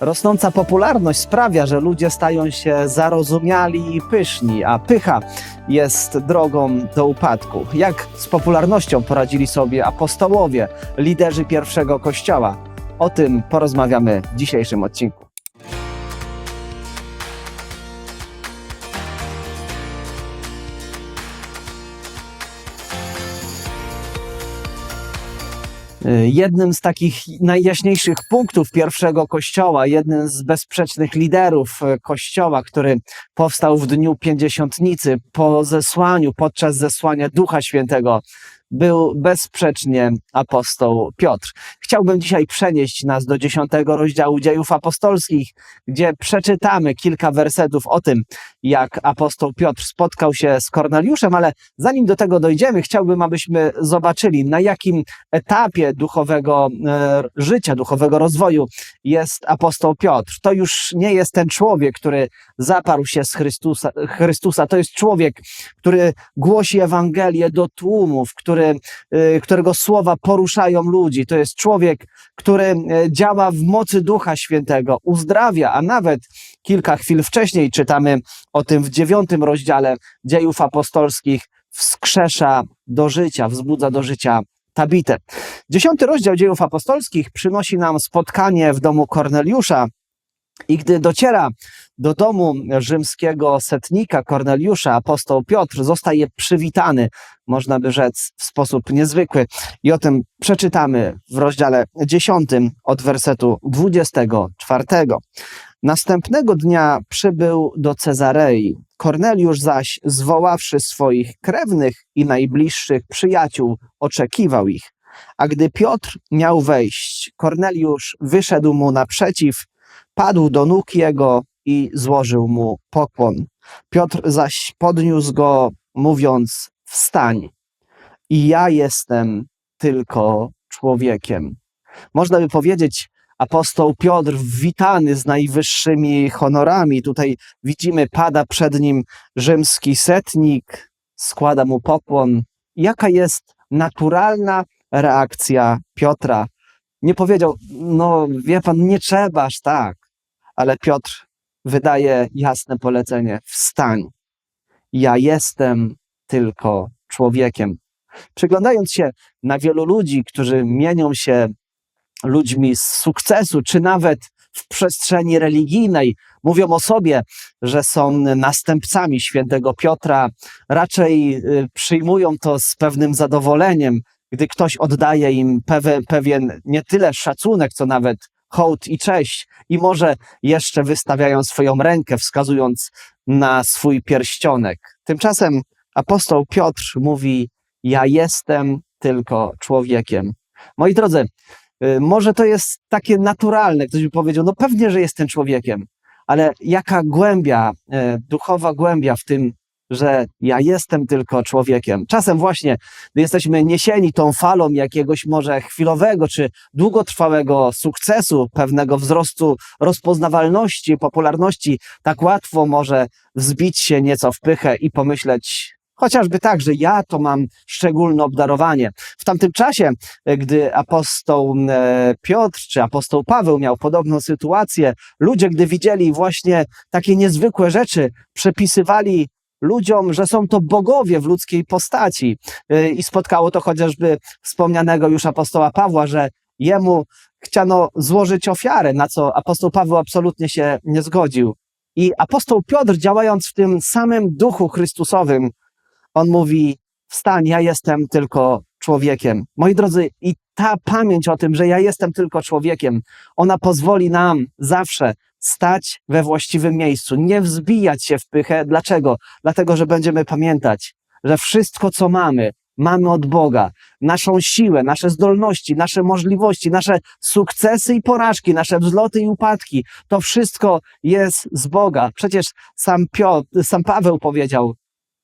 Rosnąca popularność sprawia, że ludzie stają się zarozumiali i pyszni, a pycha jest drogą do upadku. Jak z popularnością poradzili sobie apostołowie, liderzy pierwszego kościoła? O tym porozmawiamy w dzisiejszym odcinku. Jednym z takich najjaśniejszych punktów pierwszego kościoła, jednym z bezsprzecznych liderów e, kościoła, który powstał w dniu pięćdziesiątnicy po zesłaniu, podczas zesłania Ducha Świętego, był bezsprzecznie apostoł Piotr. Chciałbym dzisiaj przenieść nas do dziesiątego rozdziału dziejów apostolskich, gdzie przeczytamy kilka wersetów o tym, jak apostoł Piotr spotkał się z Korneliuszem, ale zanim do tego dojdziemy, chciałbym, abyśmy zobaczyli, na jakim etapie duchowego e, życia, duchowego rozwoju jest apostoł Piotr. To już nie jest ten człowiek, który zaparł się z Chrystusa, Chrystusa. to jest człowiek, który głosi Ewangelię do tłumów, który, e, którego słowa poruszają ludzi. To jest człowiek, który e, działa w mocy Ducha Świętego, uzdrawia, a nawet kilka chwil wcześniej czytamy o tym w dziewiątym rozdziale dziejów apostolskich, wskrzesza do życia, wzbudza do życia Tabitę. Dziesiąty rozdział dziejów apostolskich przynosi nam spotkanie w domu Korneliusza i gdy dociera do domu rzymskiego setnika Korneliusza, apostoł Piotr zostaje przywitany, można by rzec, w sposób niezwykły. I o tym przeczytamy w rozdziale 10 od wersetu 24. Następnego dnia przybył do Cezarei. Korneliusz zaś, zwoławszy swoich krewnych i najbliższych przyjaciół, oczekiwał ich. A gdy Piotr miał wejść, Korneliusz wyszedł mu naprzeciw, padł do nóg jego i złożył mu pokłon. Piotr zaś podniósł go, mówiąc: Wstań, i ja jestem tylko człowiekiem. Można by powiedzieć, apostoł Piotr witany z najwyższymi honorami. Tutaj widzimy, pada przed nim rzymski setnik, składa mu pokłon. Jaka jest naturalna reakcja Piotra? Nie powiedział, no wie pan, nie trzeba aż tak, ale Piotr wydaje jasne polecenie: wstań. Ja jestem tylko człowiekiem. Przyglądając się na wielu ludzi, którzy mienią się ludźmi z sukcesu, czy nawet w przestrzeni religijnej, mówią o sobie, że są następcami świętego Piotra, raczej y, przyjmują to z pewnym zadowoleniem, gdy ktoś oddaje im pewien, pewien nie tyle szacunek, co nawet hołd i cześć, i może jeszcze wystawiają swoją rękę, wskazując na swój pierścionek. Tymczasem apostoł Piotr mówi: Ja jestem tylko człowiekiem. Moi drodzy, y, może to jest takie naturalne, ktoś by powiedział, no pewnie, że jestem człowiekiem, ale jaka głębia, y, duchowa głębia w tym, że ja jestem tylko człowiekiem. Czasem właśnie, jesteśmy niesieni tą falą jakiegoś może chwilowego czy długotrwałego sukcesu, pewnego wzrostu rozpoznawalności, popularności, tak łatwo może wzbić się nieco w pychę i pomyśleć, Chociażby tak, że ja to mam szczególne obdarowanie. W tamtym czasie, gdy apostoł e, Piotr czy apostoł Paweł miał podobną sytuację, ludzie, gdy widzieli właśnie takie niezwykłe rzeczy, przepisywali ludziom, że są to bogowie w ludzkiej postaci. E, I spotkało to chociażby wspomnianego już apostoła Pawła, że jemu chciano złożyć ofiarę, na co apostoł Paweł absolutnie się nie zgodził. I apostoł Piotr, działając w tym samym duchu Chrystusowym, on mówi: Wstań, ja jestem tylko człowiekiem. Moi drodzy, i ta pamięć o tym, że ja jestem tylko człowiekiem, ona pozwoli nam zawsze stać we właściwym miejscu, nie wzbijać się w pychę. Dlaczego? Dlatego, że będziemy pamiętać, że wszystko, co mamy, mamy od Boga. Naszą siłę, nasze zdolności, nasze możliwości, nasze sukcesy i porażki, nasze wzloty i upadki, to wszystko jest z Boga. Przecież sam Piotr, sam Paweł powiedział,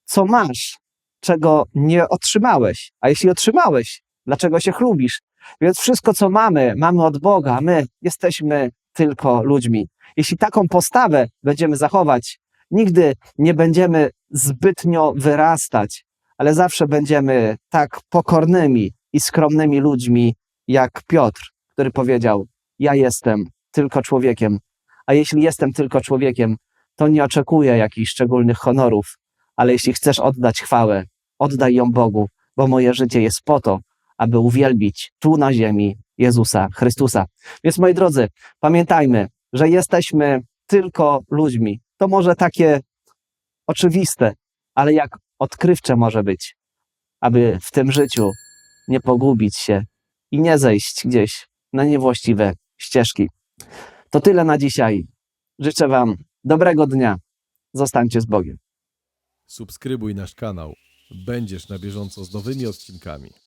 co masz, czego nie otrzymałeś. A jeśli otrzymałeś, dlaczego się chlubisz? Więc wszystko, co mamy, mamy od Boga. My jesteśmy tylko ludźmi. Jeśli taką postawę będziemy zachować, nigdy nie będziemy zbytnio wyrastać, ale zawsze będziemy tak pokornymi i skromnymi ludźmi, jak Piotr, który powiedział: Ja jestem tylko człowiekiem. A jeśli jestem tylko człowiekiem, to nie oczekuję jakichś szczególnych honorów, ale jeśli chcesz oddać chwałę, oddaj ją Bogu, bo moje życie jest po to, aby uwielbić tu na ziemi Jezusa Chrystusa. Więc moi drodzy, pamiętajmy, że jesteśmy tylko ludźmi. To może takie oczywiste, ale jak odkrywcze może być, aby w tym życiu nie pogubić się i nie zejść gdzieś na niewłaściwe ścieżki. To tyle na dzisiaj. Życzę Wam dobrego dnia. Zostańcie z Bogiem. Subskrybuj nasz kanał. Będziesz na bieżąco z nowymi odcinkami.